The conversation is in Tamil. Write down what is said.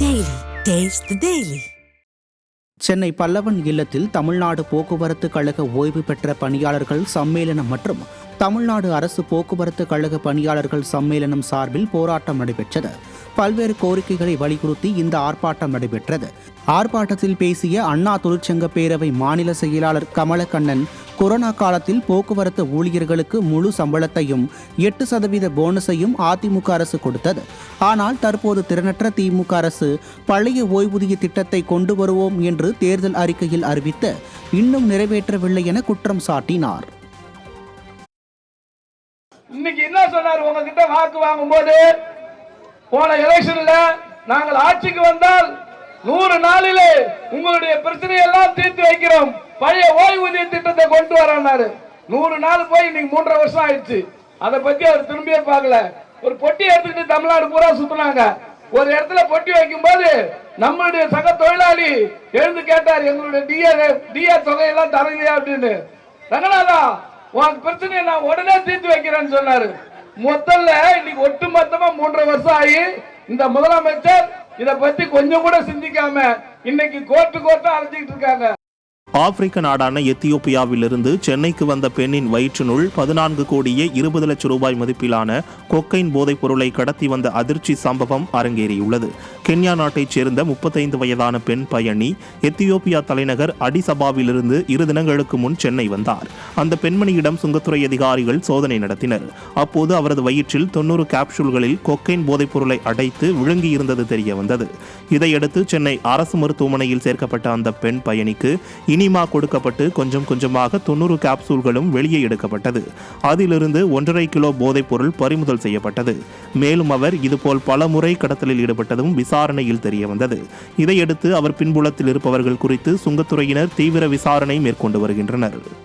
Daily taste daily Chennai Pallavan இல்லத்தில் தமிழ்நாடு போக்குவரத்து கழக ஓய்வு பெற்ற பணியாளர்கள் சம்மேளனம் மற்றும் தமிழ்நாடு அரசு போக்குவரத்து கழக பணியாளர்கள் சம்மேளனம் சார்பில் போராட்டம் நடைபெற்றது. பல்வேறு கோரிக்கைகளை வலியுறுத்தி இந்த ஆர்ப்பாட்டம் நடைபெற்றது. ஆர்ப்பாட்டத்தில் பேசிய அண்ணா தொழிற்சங்க பேரவை மாநில செயலாளர் கமலக்கண்ணன் கொரோனா காலத்தில் போக்குவரத்து ஊழியர்களுக்கு முழு சம்பளத்தையும் எட்டு சதவீத போனஸையும் அதிமுக அரசு கொடுத்தது. ஆனால் தற்போது திறனற்ற திமுக அரசு பழைய ஓய்வூதிய திட்டத்தை கொண்டு வருவோம் என்று தேர்தல் அறிக்கையில் அறிவித்து இன்னும் நிறைவேற்றவில்லை என குற்றம் சாட்டினார். இன்னைக்கு என்ன சொன்னார் உங்ககிட்ட வாக்கு வாங்கும் போது போன எலெக்ஷன்ல நாங்கள் ஆட்சிக்கு வந்தால் நூறு நாளிலே உங்களுடைய பிரச்சனையெல்லாம் தீர்த்து வைக்கிறோம். பழைய ஓய்வூதிய திட்டத்தை கொண்டு வராரு நூறு நாள் போய் இன்னைக்கு மூன்றரை வருஷம் ஆயிடுச்சு. அதை பத்தி அவர் திரும்பியே பார்க்கல. ஒரு பொட்டி எடுத்துக்கிட்டு தமிழ்நாடு பூரா சுத்தினாங்க. ஒரு இடத்துல பொட்டி வைக்கும் போது நம்மளுடைய சக தொழிலாளி எழுந்து கேட்டார் எங்களுடைய டிஏ டிஏ தொகையெல்லாம் தரலையா? அப்படின்னு. ரங்கநாதா உனக்கு பிரச்சனையை நான் உடனே தீர்த்து வைக்கிறேன்னு சொன்னாரு. மொத்தம்ல இன்னைக்கு ஒட்டு மொத்தமா மூன்றரை வருஷம் ஆகி இந்த முதலமைச்சர் இதை பத்தி கொஞ்சம் கூட சிந்திக்காம இன்னைக்கு கோர்ட்டு கோர்ட்டா அழைச்சிக்கிட்டு இருக்காங்க. ஆப்பிரிக்க நாடான எத்தியோப்பியாவிலிருந்து சென்னைக்கு வந்த பெண்ணின் வயிற்றினுள் பதினான்கு கோடியே இருபது லட்சம் ரூபாய் மதிப்பிலான கொக்கைன் போதைப் பொருளை கடத்தி வந்த அதிர்ச்சி சம்பவம் அரங்கேறியுள்ளது. கென்யா நாட்டைச் சேர்ந்த முப்பத்தைந்து வயதான பெண் பயணி எத்தியோப்பியா தலைநகர் அடிசபாவிலிருந்து இரு தினங்களுக்கு முன் சென்னை வந்தார். அந்த பெண்மணியிடம் சுங்கத்துறை அதிகாரிகள் சோதனை நடத்தினர். அப்போது அவரது வயிற்றில் தொன்னூறு கேப்சூல்களில் கொக்கைன் போதைப் பொருளை அடைத்து விழுங்கியிருந்தது தெரிய வந்தது இதையடுத்து சென்னை அரசு மருத்துவமனையில் சேர்க்கப்பட்ட அந்த பெண் பயணிக்கு இனி மினிமா கொடுக்கப்பட்டு கொஞ்சம் கொஞ்சமாக தொண்ணூறு கேப்சூல்களும் வெளியே எடுக்கப்பட்டது. அதிலிருந்து ஒன்றரை கிலோ போதைப் பொருள் பறிமுதல் செய்யப்பட்டது. மேலும் அவர் இதுபோல் பல முறை கடத்தலில் ஈடுபட்டதும் விசாரணையில் தெரியவந்தது இதையடுத்து அவர் பின்புலத்தில் இருப்பவர்கள் குறித்து சுங்கத்துறையினர் தீவிர விசாரணை மேற்கொண்டு வருகின்றனர்.